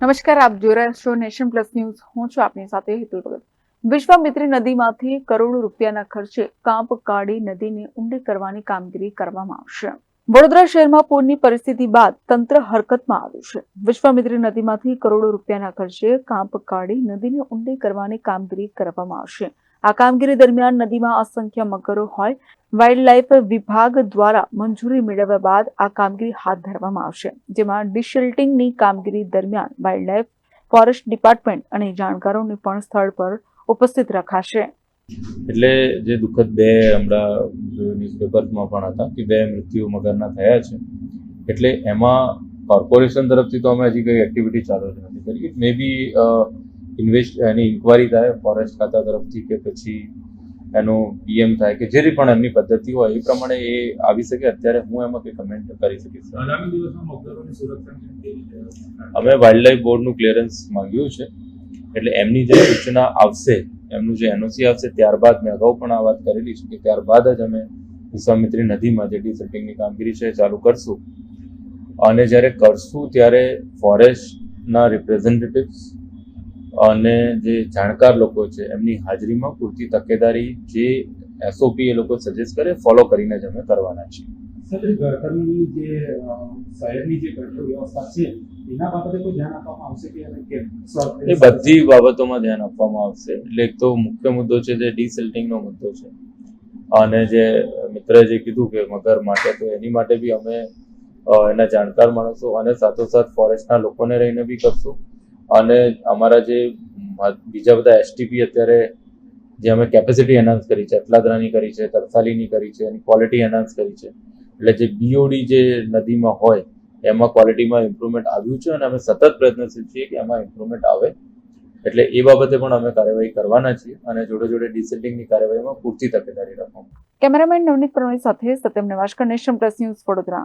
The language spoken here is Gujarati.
નમસ્કાર, આપ જોઈ રહ્યા છો નેશન પ્લસ ન્યૂઝ. હું છું આપની સાથે હેતુલ ભગત. વિશ્વામિત્રી નદીમાંથી કરોડો રૂપિયાના ખર્ચે કાંપ કાઢી નદીને ઊંડી કરવાની કામગીરી કરવામાં આવશે. વડોદરા શહેરમાં પૂરની પરિસ્થિતિ બાદ તંત્ર હરકતમાં આવ્યું છે. વિશ્વામિત્રી નદીમાંથી કરોડો રૂપિયાના ખર્ચે કાંપ કાઢી નદીને ઊંડી કરવાની કામગીરી કરવામાં આવશે. આ કામગીરી દરમિયાન નદીમાં અસંખ્ય મગરો હોય વાઇલ્ડ લાઇફ વિભાગ દ્વારા મંજૂરી મેળવ્યા બાદ આ કામગીરી હાથ ધરવામાં આવશે, જેમાં ડિશિલ્ટિંગની કામગીરી દરમિયાન વાઇલ્ડ લાઇફ ફોરેસ્ટ ડિપાર્ટમેન્ટ અને જાણકારોને પણ સ્થળ પર ઉપસ્થિત રખાશે. એટલે જે દુઃખદ બે હમણાં ન્યૂઝપેપરમાં પણ હતા કે બે મૃત્યુ મગરના થયા છે, એટલે એમાં કોર્પોરેશન તરફથી તો અમે હજી કંઈ એક્ટિવિટી ચાલુ નથી કરી. મે બી ઇન્વેસ્ટ એની ઇન્કવાયરી થાય ફોરેસ્ટ ખાતા તરફથી કે પછી એનું પીએમ થાય કે જે પણ એમની પદ્ધતિ હોય એ પ્રમાણે એ આવી શકે. અત્યારે હું એમાં કંઈ કમેન્ટ કરી શકીશ અમે વાઇલ્ડ લાઇફ બોર્ડનું ક્લિયરન્સ માંગ્યું છે. એટલે એમની જે સૂચના આવશે એમનું જે એનઓસી આવશે ત્યારબાદ મેં અગાઉ પણ આ વાત કરેલી છે કે ત્યારબાદ જ અમે વિશ્વામિત્રી નદીમાં જે ડિસેલ્ટિંગની કામગીરી છે ચાલુ કરશું. અને જ્યારે કરશું ત્યારે ફોરેસ્ટના રિપ્રેઝેન્ટેટિવ્સ અને જે જાણકાર લોકો છે એમની હાજરીમાં પૂરતી તકેદારી જે એસઓપી એ લોકો સજેસ્ટ કરે ફોલો કરીને જ અમે કરવાના છીએ. સર જે શહેરની જે ગટર વ્યવસ્થા છે એના બાબતે કોઈ ધ્યાન આપવામાં આવશે કે એ બધી બાબતોમાં ધ્યાન આપવામાં આવશે. એટલે એક તો મુખ્ય મુદ્દો છે જે ડીસેલ્ટિંગનો મુદ્દો છે. અને જે મિત્રએ જે કીધું કે મગર માટે તો એની માટે બી અમે એના જાણકાર માણસો અને સાથોસાથ ફોરેસ્ટના લોકોને રહીને બી કરશું. અને અમારા જે બીજા બધા એસટીપી અત્યારે જે અમે કેપેસિટી એનાન્સ કરી છે અટલાદરાની કરી છે, તરસાલીની કરી છે એની ક્વોલિટી એનાન્સ કરી છે. એટલે જે બીઓડી જે નદીમાં હોય, એમાં ક્વોલિટીમાં ઇમ્પ્રુવમેન્ટ આવ્યું છે અને અમે સતત પ્રયત્નશીલ છીએ કે એમાં ઇમ્પ્રુવમેન્ટ આવે. એટલે એ બાબતે પણ અમે કાર્યવાહી કરવાના છીએ અને જોડે જોડે ડિસેન્ડિંગની કાર્યવાહીમાં પૂરતી તકેદારી રાખવામાં કેમેરામેન નવનીત પ્રણય સાથે Satyam Nevashkar nation press news Vadodara.